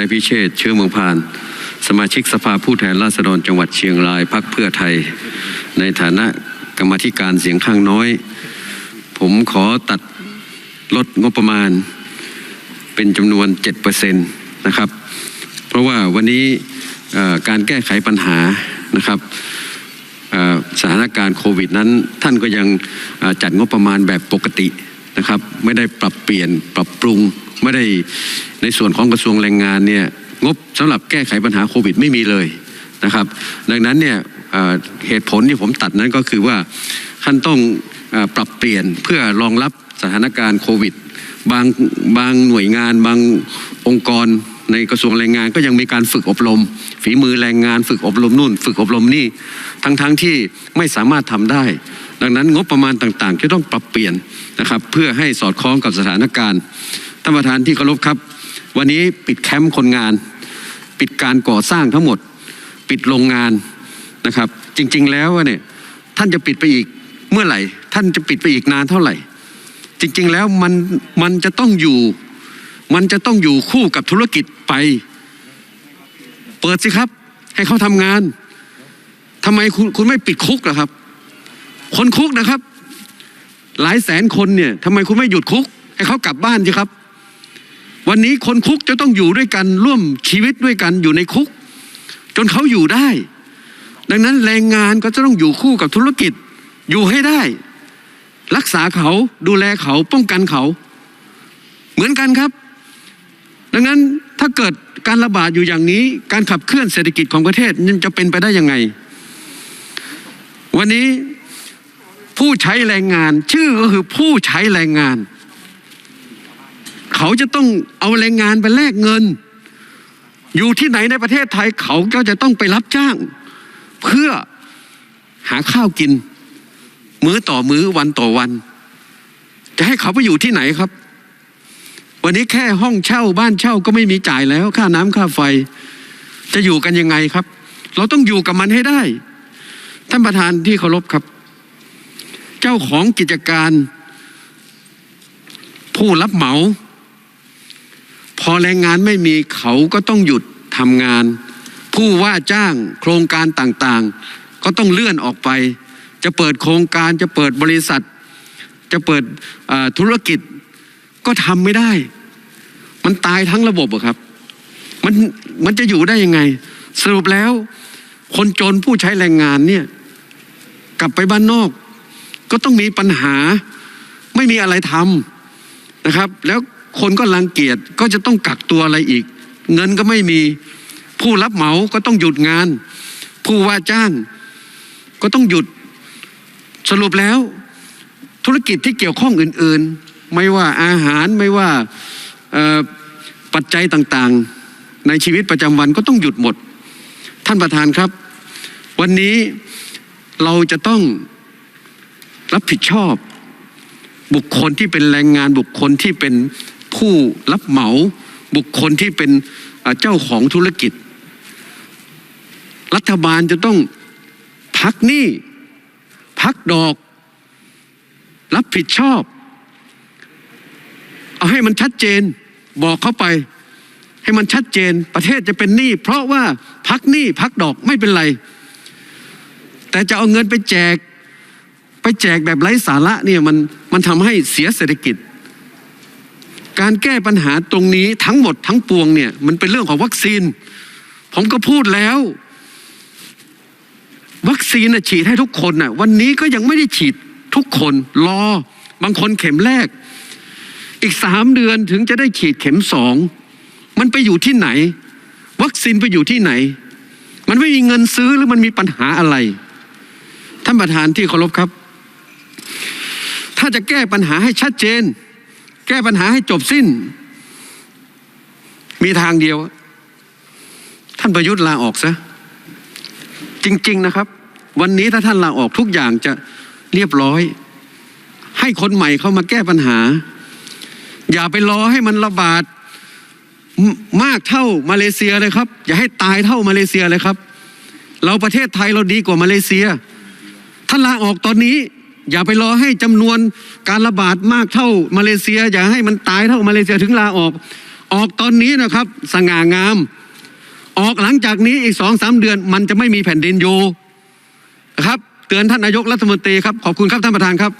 นายพิเชษเชื้อเมืองพาน สมาชิกสภาผู้แทนราษฎรจังหวัดเชียงรายพักเพื่อไทย ในฐานะกรรมธิการเสียงข้างน้อย ผมขอตัดลดงบประมาณ เป็นจำนวน7%นะครับ เพราะว่าวันนี้การแก้ไขปัญหานะครับสถานการณ์โควิดนั้นท่านก็ยังจัดงบประมาณแบบปกติ นะครับ ไม่ได้ปรับเปลี่ยนปรับปรุง ไม่ได้ในส่วนของกระทรวงแรงงานเนี่ยงบสำหรับแก้ไขปัญหาโควิดไม่มีเลยนะครับ ดังนั้นเนี่ยเหตุผลที่ผมตัดนั้นก็คือว่าท่านต้องอปรับเปลี่ยนเพื่อรองรับสถานการณ์โควิดบางบางหน่วยงานบางองค์กรในกระทรวงแรงงานก็ยังมีการฝึกอบรม ฝีมือแรงงาน ฝึกอบรมนู่น ฝึกอบรมนี่ทั้งๆทที่ไม่สามารถทำได้ ดังนั้นงบประมาณต่างๆ จะต้องปรับเปลี่ยนนะครับเพื่อให้สอดคล้องกับสถานการณ์ท่านประธานที่เคารพครับ วันนี้ปิดแคมป์คนงาน ปิดการก่อสร้างทั้งหมด ปิดโรงงานนะครับ จริงๆแล้วเนี่ยท่านจะปิดไปอีกเมื่อไหร่ ท่านจะปิดไปอีกนานเท่าไหร่ จริงๆแล้วมันมันจะต้องอยู่มันจะต้องอยู่คู่กับธุรกิจไป เปิดสิครับ ให้เขาทำงานทำไมคุณคุณไม่ปิดคุกล่ะครับ คนคุกนะครับ หลายแสนคนเนี่ยทำไมคุณไม่หยุดคุก ให้เขากลับบ้านสิครับ วันนี้คนคุกจะต้องอยู่ด้วยกันร่วมชีวิตด้วยกันอยู่ในคุก จนเขาอยู่ได้ ดังนั้นแรงงานก็จะต้องอยู่คู่กับธุรกิจ อยู่ให้ได้ รักษาเขาดูแลเขาป้องกันเขา เหมือนกันครับ ดังนั้นถ้าเกิดการระบาดอยู่อย่างนี้ การขับเคลื่อนเศรษฐกิจของประเทศมันจะเป็นไปได้ยังไง วันนี้ ผู้ใช้แรงงาน ชื่อก็คือผู้ใช้แรงงาน เขาจะต้องเอาแรงงานไปแลกเงิน อยู่ที่ไหนในประเทศไทยเขาก็จะต้องไปรับจ้าง เพื่อหาข้าวกิน มื้อต่อมื้อวันต่อวัน จะให้เขาไปอยู่ที่ไหนครับ วันนี้แค่ห้องเช่าบ้านเช่าก็ไม่มีจ่ายแล้ว ค่าน้ำค่าไฟ จะอยู่กันยังไงครับ เราต้องอยู่กับมันให้ได้ ท่านประธานที่เคารพครับ เจ้าของกิจการ ผู้รับเหมา พอแรงงานไม่มีเขาก็ต้องหยุดทำงาน ผู้ว่าจ้างโครงการต่างๆ ก็ต้องเลื่อนออกไป จะเปิดโครงการจะเปิดบริษัท จะเปิดธุรกิจก็ทำไม่ได้ มันตายทั้งระบบอะครับ มันมันจะอยู่ได้ยังไง สรุปแล้ว คนจนผู้ใช้แรงงานเนี่ย กลับไปบ้านนอก ก็ต้องมีปัญหาไม่มีอะไรทำนะครับ แล้วคนก็รังเกียจก็จะต้องกักตัวอะไรอีก เงินก็ไม่มีผู้รับเหมาก็ต้องหยุดงาน ผู้ว่าจ้างก็ต้องหยุดสรุปแล้ว ธุรกิจที่เกี่ยวข้องอื่น ๆ ไม่ว่าอาหารไม่ว่าปัจจัยต่างๆ ในชีวิตประจำวันก็ต้องหยุดหมด ท่านประธานครับ วันนี้เราจะต้อง รับผิดชอบ บุคคลที่เป็นแรงงานบุคคลที่เป็นผู้รับเหมา บุคคลที่เป็นเจ้าของธุรกิจ รัฐบาลจะต้องพักหนี้พักดอก รับผิดชอบ เอาให้มันชัดเจนบอกเข้าไป ให้มันชัดเจนประเทศจะเป็นหนี้เพราะว่าพักหนี้พักดอกไม่เป็นไร แต่จะเอาเงินไปแจก ไปแจกแบบไร้สาระเนี่ยมันมันทำให้เสียเศรษฐกิจ การแก้ปัญหาตรงนี้ทั้งหมดทั้งปวงเนี่ยมันเป็นเรื่องของวัคซีน ผมก็พูดแล้ว วัคซีนฉีดให้ทุกคนน่ะวันนี้ก็ยังไม่ได้ฉีดทุกคนรอบางคนเข็มแรก อีกสามเดือนถึงจะได้ฉีดเข็มสองมันไปอยู่ที่ไหน วัคซีนไปอยู่ที่ไหน มันไม่มีเงินซื้อหรือมันมีปัญหาอะไร ท่านประธานที่เคารพครับ ถ้าจะแก้ปัญหาให้ชัดเจน แก้ปัญหาให้จบสิ้น มีทางเดียว ท่านประยุทธ์ลาออกซะจริง ๆนะครับ วันนี้ถ้าท่านลาออกทุกอย่างจะเรียบร้อย ให้คนใหม่เข้ามาแก้ปัญหา อย่าไปรอให้มันระบาดมมากเท่ามาเลเซียเลยครับ อย่าให้ตายเท่ามาเลเซียเลยครับ เราประเทศไทยเราดีกว่ามาเลเซีย ท่านลาออกตอนนี้ อย่าไปรอให้จำนวนการระบาดมากเท่ามาเลเซีย อย่าให้มันตายเท่ามาเลเซียถึงลาออก ออกตอนนี้นะครับ สง่างาม ออกหลังจากนี้อีกสองสามเดือน มันจะไม่มีแผ่นดินอยู่นะครับ เตือนท่านนายกรัฐมนตรีครับ ขอบคุณครับท่านประธานครับ